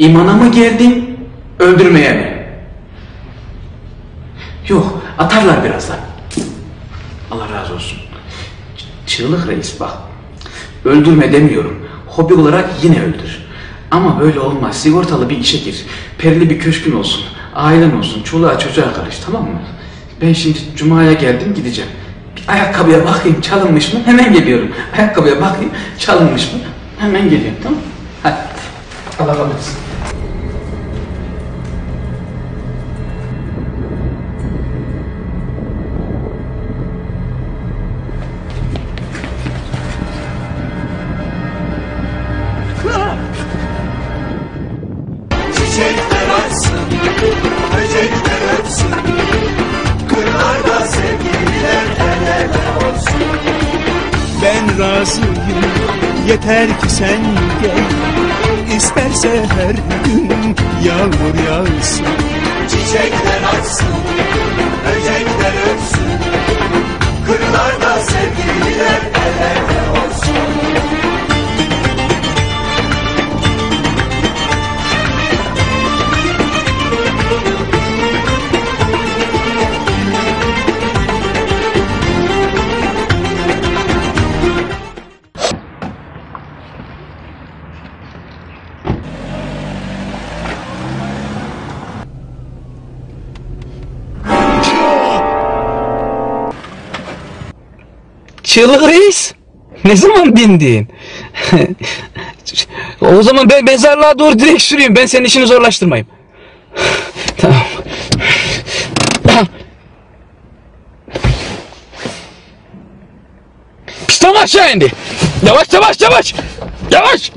İmana mı geldin, öldürmeye mi? Yok, atarlar birazdan. Allah razı olsun. Çığlık reis bak. Öldürme demiyorum. Hobi olarak yine öldür. Ama böyle olmaz. Sigortalı bir işe gir. Perili bir köşkün olsun. Ailen olsun. Çoluğa çocuğa karış tamam mı? Ben şimdi Cuma'ya geldim gideceğim. Bir ayakkabıya bakayım çalınmış mı? Hemen geliyorum. Ayakkabıya bakayım çalınmış mı? Hemen geliyorum tamam mı? Hadi. Allah razı olsun. Açsın, böcekler öpsün. Kırlarda sevgililer el ele olsun. Ben razıyım. Yeter ki sen gel. İsterse her gün yağmur yağsın. Çiçekler açsın, böcekler öpsün. Kırlarda sevgililer el ele Çığlık reis. Ne zaman bindin? o zaman ben mezarlığa doğru direkt süreyim. Ben senin işini zorlaştırmayayım. tamam. Piston aşağı indi. Yavaş yavaş yavaş. Yavaş.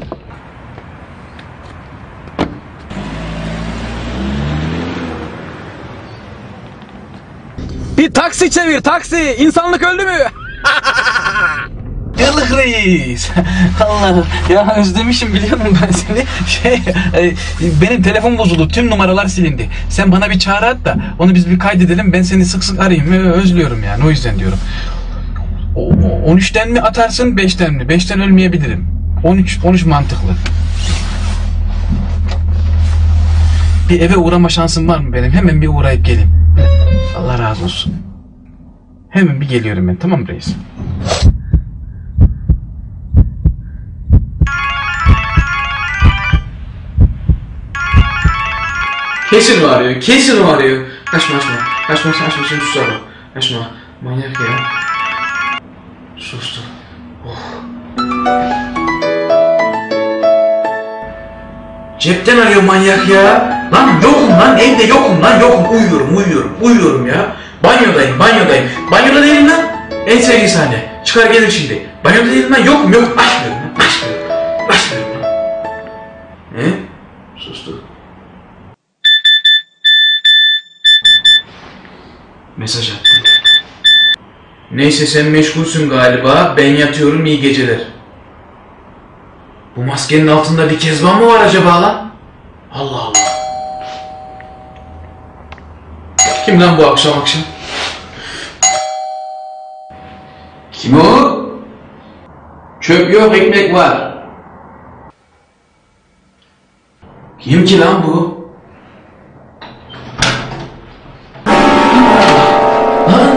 Bir taksi çevir taksi. İnsanlık öldü mü? Yıllık reis. Allah ya özlemişim biliyor musun ben seni. Şey e, benim telefon bozuldu. Tüm numaralar silindi. Sen bana bir çağrı at da onu biz bir kaydedelim. Ben seni sık sık arayayım. Özlüyorum yani o yüzden diyorum. O- 13'ten mi atarsın 5'ten mi? 5'ten ölmeyebilirim. 13 13 mantıklı. Bir eve uğrama şansım var mı benim? Hemen bir uğrayıp geleyim. Allah razı olsun. Hemen bir geliyorum ben tamam reis? Kesin o arıyor, kesin o arıyor. Kaçma açma, kaçma açma, açma şimdi susar o. Kaçma, manyak ya. Sustu. Oh. Cepten arıyor manyak ya. Lan yokum lan, evde yokum lan, yokum. Uyuyorum, uyuyorum, uyuyorum ya. Banyodayım, banyodayım. Banyoda değilim lan. En sevdiği sahne. Çıkar gelir şimdi. Banyoda değilim lan, yokum, yok. Açmıyorum lan, açmıyorum. Açmıyorum lan. Ne? Sustu. Mesaj attı. Neyse sen meşgulsün galiba. Ben yatıyorum iyi geceler. Bu maskenin altında bir kezban mı var acaba lan? Allah Allah. Kim lan bu akşam akşam? Kim o? Çöp yok ekmek var. Kim ki lan bu? Lan!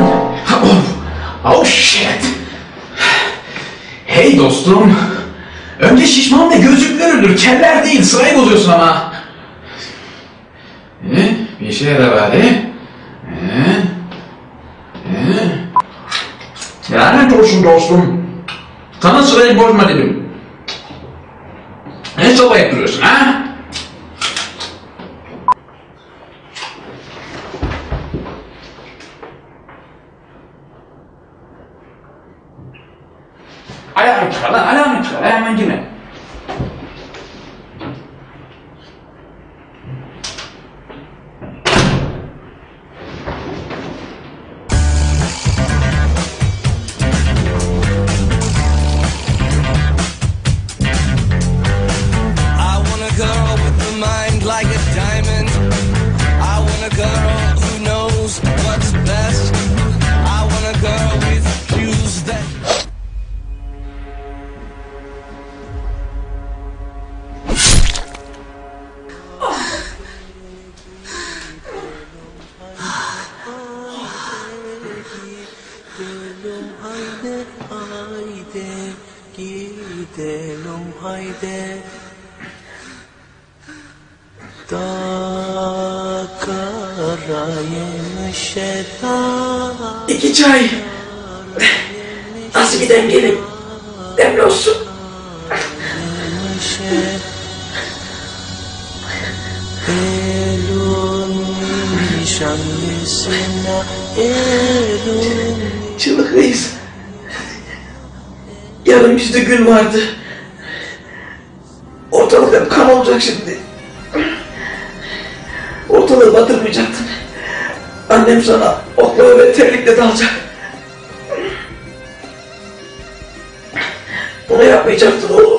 Oh shit! Hey dostum! Önce şişman ve gözlük görülür, keller değil, sırayı bozuyorsun ama. Ee, bir işe yarar bari. Lanet olsun dostum. Sana sırayı bozma dedim. Ne soba yapıyorsun ha? Ayağını çıkar lan, ayağını çıkar, ayağına girme. Hayde Da karaymış İki çay. Nasıl bir demleyelim? Demli olsun. Çığlık reis. Yarın bizde gün vardı. Ortalık hep kan olacak şimdi. Ortalığı batırmayacaktın. Annem sana oklava ve terlikle dalacak. Bunu yapmayacaktın oğlum.